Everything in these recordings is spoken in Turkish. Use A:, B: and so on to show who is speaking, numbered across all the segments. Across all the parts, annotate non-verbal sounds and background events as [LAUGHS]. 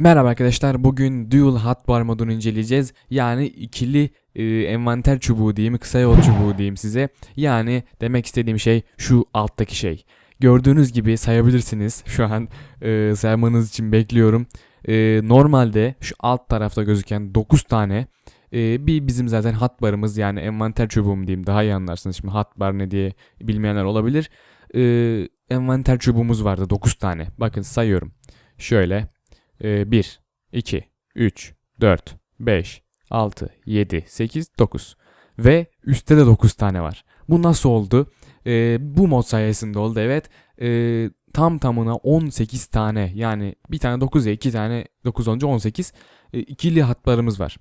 A: Merhaba arkadaşlar. Bugün Dual Hotbar modunu inceleyeceğiz. Yani ikili e, envanter çubuğu diyeyim, kısa yol çubuğu diyeyim size. Yani demek istediğim şey şu alttaki şey. Gördüğünüz gibi sayabilirsiniz. Şu an e, saymanız için bekliyorum. E, normalde şu alt tarafta gözüken 9 tane e, bir bizim zaten hotbarımız yani envanter çubuğum diyeyim daha iyi anlarsınız. Şimdi hotbar ne diye bilmeyenler olabilir. E, envanter çubuğumuz vardı 9 tane. Bakın sayıyorum. Şöyle 1, 2, 3, 4, 5, 6, 7, 8, 9. Ve üstte de 9 tane var. Bu nasıl oldu? Ee, bu mod sayesinde oldu evet. Ee, tam tamına 18 tane yani bir tane 9 ya 2 tane 9 olunca 18 e, ikili hatlarımız var.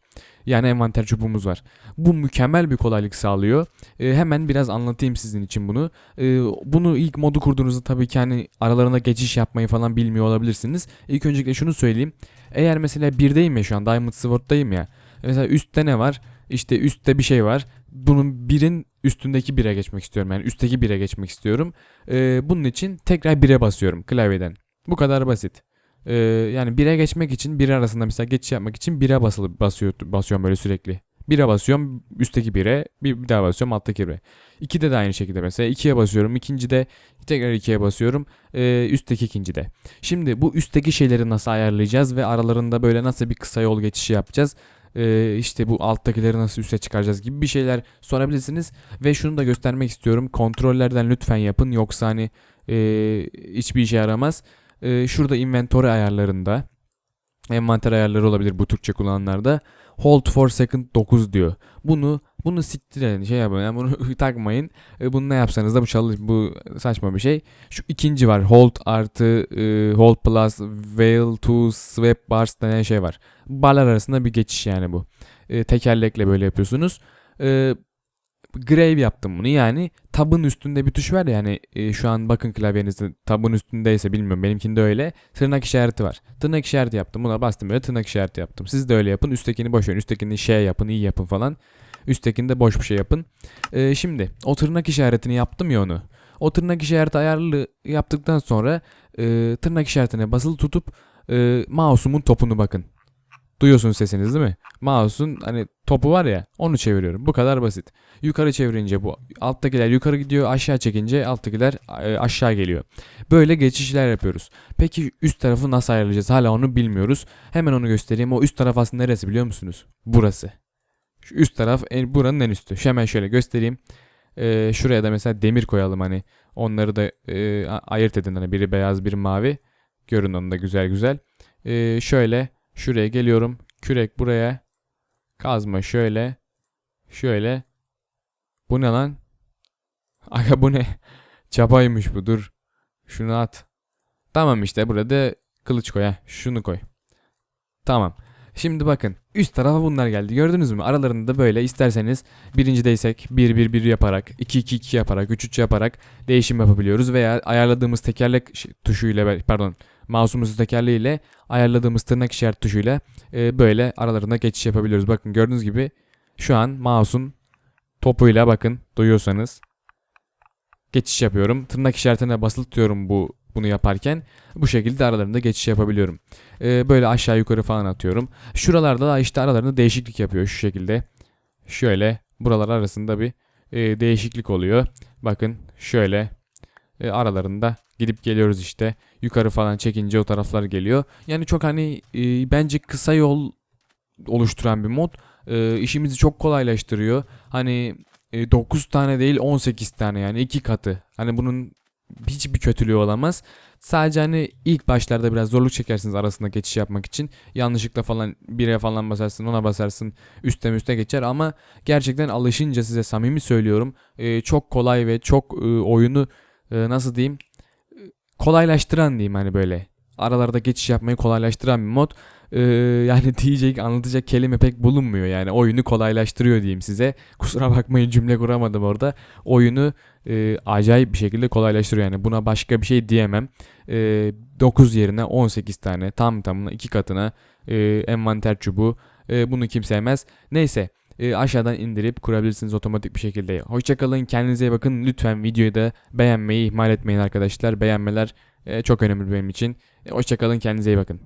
A: Yani envanter çubuğumuz var. Bu mükemmel bir kolaylık sağlıyor. E, hemen biraz anlatayım sizin için bunu. E, bunu ilk modu kurduğunuzda tabii ki hani aralarında geçiş yapmayı falan bilmiyor olabilirsiniz. İlk öncelikle şunu söyleyeyim. Eğer mesela birdeyim ya şu an Diamond Sword'dayım ya. Mesela üstte ne var? İşte üstte bir şey var. Bunun birin üstündeki bire geçmek istiyorum. Yani üstteki bire geçmek istiyorum. E, bunun için tekrar bire basıyorum klavyeden. Bu kadar basit. Ee, yani 1'e geçmek için bir arasında mesela geçiş yapmak için 1'e basılı basıyor basıyorum böyle sürekli. 1'e basıyorum üstteki 1'e bir, daha basıyorum alttaki 1'e. 2'de de aynı şekilde mesela 2'ye basıyorum ikincide tekrar 2'ye basıyorum e, üstteki ikincide. Şimdi bu üstteki şeyleri nasıl ayarlayacağız ve aralarında böyle nasıl bir kısa yol geçişi yapacağız? Ee, işte bu alttakileri nasıl üste çıkaracağız gibi bir şeyler sorabilirsiniz. Ve şunu da göstermek istiyorum kontrollerden lütfen yapın yoksa hani e, hiçbir işe yaramaz. Ee, şurada inventory ayarlarında envanter ayarları olabilir bu Türkçe kullananlarda. Hold for second 9 diyor. Bunu bunu siktirin şey yapın yani bunu [LAUGHS] takmayın. E, bunu ne yapsanız da bu çalış bu saçma bir şey. Şu ikinci var. Hold artı e, hold plus veil to swap bars denen şey var. Barlar arasında bir geçiş yani bu. E, tekerlekle böyle yapıyorsunuz. E, grave yaptım bunu. Yani tabın üstünde bir tuş var ya yani e, şu an bakın klavyenizde tabın üstündeyse bilmiyorum benimkinde öyle tırnak işareti var. Tırnak işareti yaptım. Buna bastım böyle tırnak işareti yaptım. Siz de öyle yapın. Üsttekini boş verin. Üsttekini şey yapın, iyi yapın falan. Üsttekinde boş bir şey yapın. E, şimdi o tırnak işaretini yaptım ya onu. O tırnak işareti ayarlı yaptıktan sonra e, tırnak işaretine basılı tutup e, mouse'umun topunu bakın. Duyuyorsun sesiniz değil mi? Mouse'un hani topu var ya onu çeviriyorum. Bu kadar basit. Yukarı çevirince bu alttakiler yukarı gidiyor aşağı çekince alttakiler e, aşağı geliyor. Böyle geçişler yapıyoruz. Peki üst tarafı nasıl ayarlayacağız? Hala onu bilmiyoruz. Hemen onu göstereyim. O üst taraf aslında neresi biliyor musunuz? Burası. Şu üst taraf buranın en üstü. Hemen şöyle göstereyim. Ee, şuraya da mesela demir koyalım hani. Onları da e, ayırt edin. Hani biri beyaz biri mavi. Görün onu da güzel güzel. Ee, şöyle şuraya geliyorum. Kürek buraya. Kazma şöyle. Şöyle. Bu ne lan? [LAUGHS] Aga bu ne? Çapaymış bu dur. Şunu at. Tamam işte burada kılıç koy ha. Şunu koy. Tamam. Şimdi bakın üst tarafa bunlar geldi. Gördünüz mü? Aralarında da böyle isterseniz birinci 1 1 1 yaparak 2 2 2 yaparak 3 3 yaparak değişim yapabiliyoruz veya ayarladığımız tekerlek tuşuyla pardon mouse'umuzun tekerleğiyle ayarladığımız tırnak işaret tuşuyla e, böyle aralarında geçiş yapabiliyoruz. Bakın gördüğünüz gibi şu an mouse'un topuyla bakın duyuyorsanız geçiş yapıyorum. Tırnak işaretine basılı tutuyorum bu bunu yaparken bu şekilde aralarında geçiş yapabiliyorum. Ee, böyle aşağı yukarı falan atıyorum. Şuralarda da işte aralarında değişiklik yapıyor şu şekilde. Şöyle buralar arasında bir e, değişiklik oluyor. Bakın şöyle e, aralarında gidip geliyoruz işte. Yukarı falan çekince o taraflar geliyor. Yani çok hani e, bence kısa yol oluşturan bir mod. E, işimizi çok kolaylaştırıyor. Hani e, 9 tane değil 18 tane yani iki katı. Hani bunun hiçbir kötülüğü olamaz. Sadece hani ilk başlarda biraz zorluk çekersiniz arasında geçiş yapmak için. Yanlışlıkla falan bire falan basarsın ona basarsın üstte üste geçer ama gerçekten alışınca size samimi söylüyorum e, çok kolay ve çok e, oyunu e, nasıl diyeyim kolaylaştıran diyeyim hani böyle. Aralarda geçiş yapmayı kolaylaştıran bir mod. Ee, [LAUGHS] yani diyecek anlatacak kelime pek bulunmuyor yani oyunu kolaylaştırıyor diyeyim size. Kusura bakmayın cümle kuramadım orada. Oyunu e, acayip bir şekilde kolaylaştırıyor yani buna başka bir şey diyemem. E, 9 yerine 18 tane tam tamına 2 katına e, envanter çubuğu e, bunu kim sevmez. Neyse e, aşağıdan indirip kurabilirsiniz otomatik bir şekilde. Hoşçakalın kendinize iyi bakın lütfen videoyu da beğenmeyi ihmal etmeyin arkadaşlar. Beğenmeler e, çok önemli benim için. E, hoşçakalın kendinize iyi bakın.